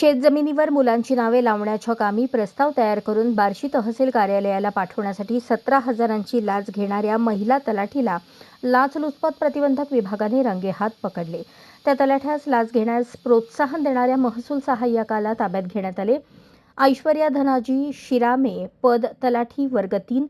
शेतजमिनीवर मुलांची नावे लावण्याच्या कामी प्रस्ताव तयार करून बार्शी तहसील कार्यालयाला पाठवण्यासाठी सतरा हजारांची लाच घेणाऱ्या महिला तलाठीला लाचलुचपत प्रतिबंधक विभागाने रंगेहात पकडले. त्या तलाठ्यास लाच घेण्यास प्रोत्साहन देणाऱ्या महसूल सहाय्यकाला ताब्यात घेण्यात आले. ऐश्वर्या धनाजी शिरामे पद तलाठी वर्ग तीन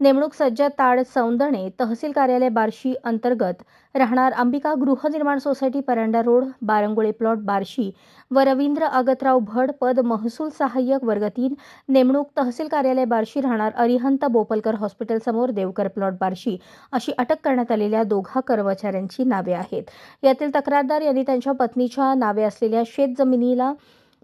नेमणूक सज्ज ताड सौंदणे तहसील कार्यालय बार्शी अंतर्गत राहणार अंबिका गृहनिर्माण society Paranda road Barangule plot Barshi व रवींद्र अगतराव भड पद महसूल सहाय्यक वर्ग तीन नेमणूक तहसील कार्यालय बार्शी राहणार अरिहंत बोपलकर हॉस्पिटल समोर देवकर प्लॉट बार्शी अशी अटक करण्यात आलेल्या दोघा कर्मचाऱ्यांची नावे आहेत. यातील तक्रारदार यांनी त्यांच्या पत्नीच्या नावे असलेल्या शेतजमिनीला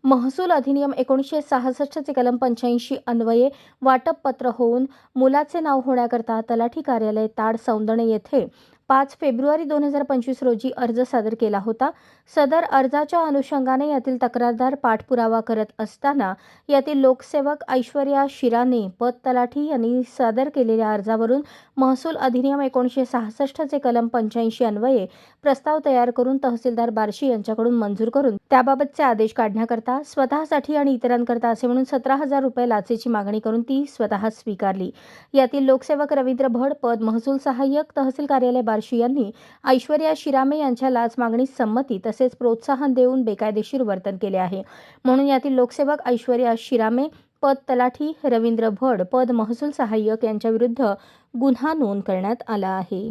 महसूल अधिनियम एकोणीसशे सहासष्टचे कलम पंच्याऐंशी अन्वये वाटप पत्र होऊन मुलाचे नाव होण्याकरता तलाठी कार्यालय ताड सौंदणे येथे पाच फेब्रुवारी दोन हजार पंचवीस रोजी अर्ज सादर केला होता. सदर अर्जाच्या अनुषंगाने यातील तक्रारदार पाठपुरावा करत असताना यातील लोकसेवक ऐश्वर्या शिराने पद तलाठी यांनी सादर केलेल्या अर्जावरून महसूल अधिनियम एकोणीसशे सहासष्टचे कलम पंच्याऐंशी अन्वये प्रस्ताव तयार करून तहसीलदार बार्शी यांच्याकडून मंजूर करून त्याबाबतचे आदेश काढण्याकरता स्वतःसाठी आणि इतरांकरता असे म्हणून सतरा हजार रुपये लाचेची मागणी करून ती स्वतः स्वीकारली. यातील लोकसेवक रवींद्र भड पद महसूल सहाय्यक तहसील कार्यालय बार्शी यांनी ऐश्वर्या शिरामे यांच्या लाच मागणीस संमती तसेच प्रोत्साहन देऊन बेकायदेशीर वर्तन केले आहे. म्हणून यातील लोकसेवक ऐश्वर्या शिरामे पद तलाठी रवींद्र भड पद महसूल सहाय्यक यांच्याविरुद्ध गुन्हा नोंद करण्यात आला आहे.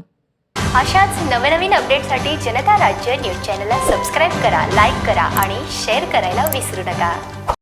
अशाच नवनवीन अपडेटसाठी जनता राज्य न्यूज चॅनलला सबस्क्राईब करा लाईक करा आणि शेअर करायला विसरू नका.